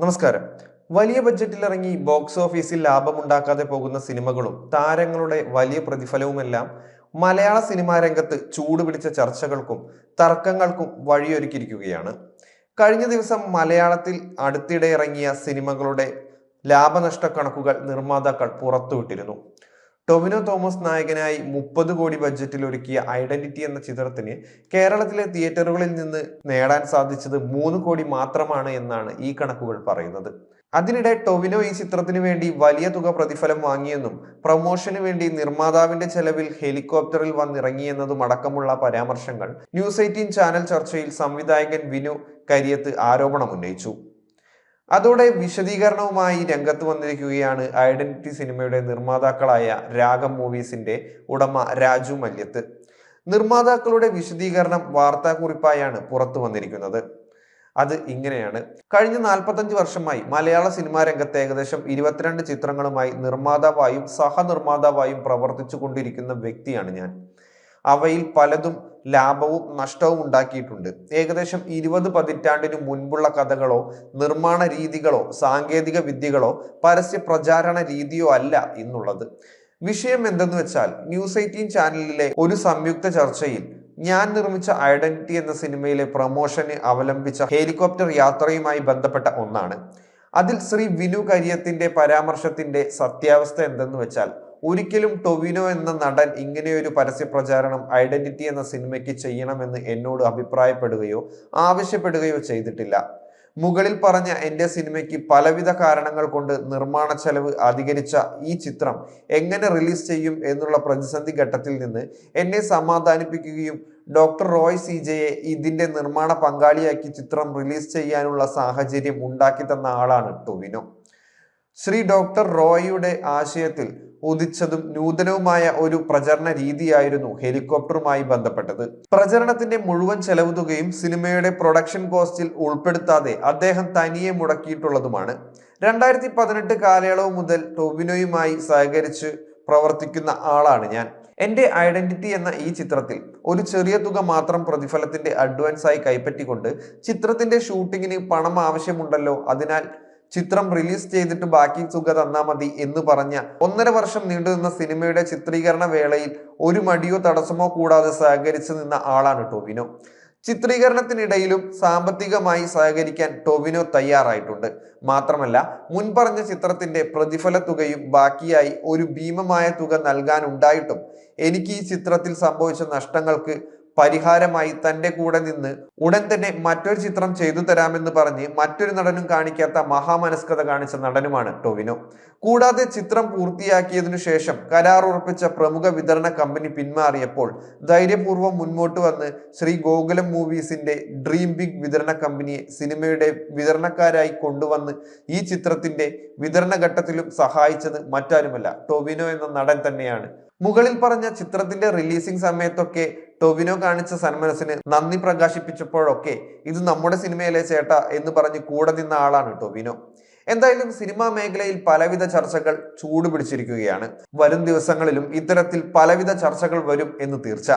നമസ്കാരം. വലിയ ബഡ്ജറ്റിൽ ഇറങ്ങി ബോക്സ് ഓഫീസിൽ ലാഭമുണ്ടാക്കാതെ പോകുന്ന സിനിമകളും താരങ്ങളുടെ വലിയ പ്രതിഫലവുമെല്ലാം മലയാള സിനിമാ രംഗത്ത് ചൂടുപിടിച്ച ചർച്ചകൾക്കും തർക്കങ്ങൾക്കും വഴിയൊരുക്കിയിരിക്കുകയാണ്. കഴിഞ്ഞ ദിവസം മലയാളത്തിൽ അടുത്തിടെ ഇറങ്ങിയ സിനിമകളുടെ ലാഭനഷ്ട കണക്കുകൾ നിർമ്മാതാക്കൾ പുറത്തുവിട്ടിരുന്നു. ടൊവിനോ തോമസ് നായകനായി മുപ്പത് കോടി ബഡ്ജറ്റിൽ ഒരുക്കിയ ഐഡന്റിറ്റി എന്ന ചിത്രത്തിന് കേരളത്തിലെ തിയേറ്ററുകളിൽ നിന്ന് നേടാൻ സാധിച്ചത് മൂന്ന് കോടി മാത്രമാണ് എന്നാണ് ഈ കണക്കുകൾ പറയുന്നത്. അതിനിടെ ടൊവിനോ ഈ ചിത്രത്തിന് വേണ്ടി വലിയ തുക പ്രതിഫലം വാങ്ങിയെന്നും പ്രൊമോഷന് വേണ്ടി നിർമ്മാതാവിന്റെ ചെലവിൽ ഹെലികോപ്റ്ററിൽ വന്നിറങ്ങിയെന്നതും അടക്കമുള്ള പരാമർശങ്ങൾ ന്യൂസ് എയ്റ്റീൻ ചാനൽ ചർച്ചയിൽ സംവിധായകൻ വിനു കരിയത്ത് ആരോപണം ഉന്നയിച്ചു. അതോടെ വിശദീകരണവുമായി രംഗത്ത് വന്നിരിക്കുകയാണ് ഐഡന്റിറ്റി സിനിമയുടെ നിർമ്മാതാക്കളായ രാഗം മൂവീസിന്റെ ഉടമ രാജു മല്യത്ത്. നിർമ്മാതാക്കളുടെ വിശദീകരണം വാർത്താക്കുറിപ്പായാണ് പുറത്തു വന്നിരിക്കുന്നത്. അത് ഇങ്ങനെയാണ്. കഴിഞ്ഞ നാൽപ്പത്തഞ്ച് വർഷമായി മലയാള സിനിമാ രംഗത്ത് ഏകദേശം ഇരുപത്തിരണ്ട് ചിത്രങ്ങളുമായി നിർമ്മാതാവായും സഹനിർമ്മാതാവായും പ്രവർത്തിച്ചു കൊണ്ടിരിക്കുന്ന വ്യക്തിയാണ് ഞാൻ. അവയിൽ പലതും ലാഭവും നഷ്ടവും ഉണ്ടാക്കിയിട്ടുണ്ട്. ഏകദേശം ഇരുപത് പതിറ്റാണ്ടിനു മുൻപുള്ള കഥകളോ നിർമ്മാണ രീതികളോ സാങ്കേതിക വിദ്യകളോ പരസ്യ പ്രചാരണ രീതിയോ അല്ല ഇന്നുള്ളത് വിഷയം എന്തെന്ന് വെച്ചാൽ ന്യൂസ് എയ്റ്റീൻ ചാനലിലെ ഒരു സംയുക്ത ചർച്ചയിൽ ഞാൻ നിർമ്മിച്ച ഐഡന്റിറ്റി എന്ന സിനിമയിലെ പ്രൊമോഷന് അവലംബിച്ച ഹെലികോപ്റ്റർ യാത്രയുമായി ബന്ധപ്പെട്ട ഒന്നാണ്. അതിൽ ശ്രീ വിനു കരിയത്തിന്റെ പരാമർശത്തിന്റെ സത്യാവസ്ഥ എന്തെന്ന് വെച്ചാൽ ഒരിക്കലും ടൊവിനോ എന്ന നടൻ ഇങ്ങനെയൊരു പരസ്യ പ്രചാരണം ഐഡന്റിറ്റി എന്ന സിനിമയ്ക്ക് ചെയ്യണമെന്ന് എന്നോട് അഭിപ്രായപ്പെടുകയോ ആവശ്യപ്പെടുകയോ ചെയ്തിട്ടില്ല. മുകളിൽ പറഞ്ഞ എന്റെ സിനിമയ്ക്ക് പലവിധ കാരണങ്ങൾ കൊണ്ട് നിർമ്മാണ ചെലവ് അധികരിച്ച ഈ ചിത്രം എങ്ങനെ റിലീസ് ചെയ്യും എന്നുള്ള പ്രതിസന്ധി ഘട്ടത്തിൽ നിന്ന് എന്നെ സമാധാനിപ്പിക്കുകയും ഡോക്ടർ റോയ് സി ജെയെ ഇതിന്റെ നിർമ്മാണ പങ്കാളിയാക്കി ചിത്രം റിലീസ് ചെയ്യാനുള്ള സാഹചര്യം ഉണ്ടാക്കി തന്ന ആളാണ് ടൊവിനോ. ശ്രീ ഡോക്ടർ റോയിയുടെ ആശയത്തിൽ ഉദിച്ചതും നൂതനവുമായ ഒരു പ്രചരണ രീതിയായിരുന്നു ഹെലികോപ്റ്ററുമായി ബന്ധപ്പെട്ടത്. പ്രചരണത്തിന്റെ മുഴുവൻ ചെലവ് തുകയും സിനിമയുടെ പ്രൊഡക്ഷൻ കോസ്റ്റിൽ ഉൾപ്പെടുത്താതെ അദ്ദേഹം തനിയെ മുടക്കിയിട്ടുള്ളതുമാണ്. രണ്ടായിരത്തി പതിനെട്ട് കാലയളവ് മുതൽ ടോബിനോയുമായി സഹകരിച്ച് പ്രവർത്തിക്കുന്ന ആളാണ് ഞാൻ. എന്റെ ഐഡന്റിറ്റി എന്ന ഈ ചിത്രത്തിൽ ഒരു ചെറിയ തുക മാത്രം പ്രതിഫലത്തിന്റെ അഡ്വാൻസായി കൈപ്പറ്റിക്കൊണ്ട് ചിത്രത്തിന്റെ ഷൂട്ടിങ്ങിന് പണം ആവശ്യമുണ്ടല്ലോ അതിനാൽ ചിത്രം റിലീസ് ചെയ്തിട്ട് ബാക്കി തുക തന്നാ മതി എന്ന് പറഞ്ഞ ഒന്നര വർഷം നീണ്ടു നിന്ന സിനിമയുടെ ചിത്രീകരണ വേളയിൽ ഒരു മടിയോ തടസ്സമോ കൂടാതെ സഹകരിച്ചു നിന്ന ആളാണ് ടോവിനോ. ചിത്രീകരണത്തിനിടയിലും സാമ്പത്തികമായി സഹകരിക്കാൻ ടോവിനോ തയ്യാറായിട്ടുണ്ട്. മാത്രമല്ല മുൻപറഞ്ഞ ചിത്രത്തിന്റെ പ്രതിഫല തുകയും ബാക്കിയായി ഒരു ഭീമമായ തുക നൽകാനുണ്ടായിട്ടും എനിക്ക് ഈ ചിത്രത്തിൽ സംഭവിച്ച നഷ്ടങ്ങൾക്ക് പരിഹാരമായി തന്റെ കൂടെ നിന്ന് ഉടൻ തന്നെ മറ്റൊരു ചിത്രം ചെയ്തു തരാമെന്ന് പറഞ്ഞ് മറ്റൊരു നടനും കാണിക്കാത്ത മഹാമനസ്കത കാണിച്ച നടനുമാണ് ടൊവിനോ. കൂടാതെ ചിത്രം പൂർത്തിയാക്കിയതിനു ശേഷം കരാർ ഉറപ്പിച്ച പ്രമുഖ വിതരണ കമ്പനി പിന്മാറിയപ്പോൾ ധൈര്യപൂർവം മുന്നോട്ട് വന്ന് ശ്രീ ഗോകുലം മൂവീസിന്റെ ഡ്രീം ബിഗ് വിതരണ കമ്പനിയെ സിനിമയുടെ വിതരണക്കാരായി കൊണ്ടുവന്ന് ഈ ചിത്രത്തിന്റെ വിതരണ ഘട്ടത്തിലും സഹായിച്ചത് മറ്റാരുമല്ല ടൊവിനോ എന്ന നടൻ തന്നെയാണ്. മുകളിൽ പറഞ്ഞ ചിത്രത്തിന്റെ റിലീസിംഗ് സമയത്തൊക്കെ ടൊവിനോ കാണിച്ച സന്മനസ്സിന് നന്ദി പ്രകാശിപ്പിച്ചപ്പോഴൊക്കെ ഇത് നമ്മുടെ സിനിമയിലെ ചേട്ട എന്ന് പറഞ്ഞ് കൂടെ നിന്ന ആളാണ് ടൊവിനോ. എന്തായാലും സിനിമാ മേഖലയിൽ പലവിധ ചർച്ചകൾ ചൂടുപിടിച്ചിരിക്കുകയാണ്. വരും ദിവസങ്ങളിലും ഇത്തരത്തിൽ പലവിധ ചർച്ചകൾ വരും എന്ന് തീർച്ച.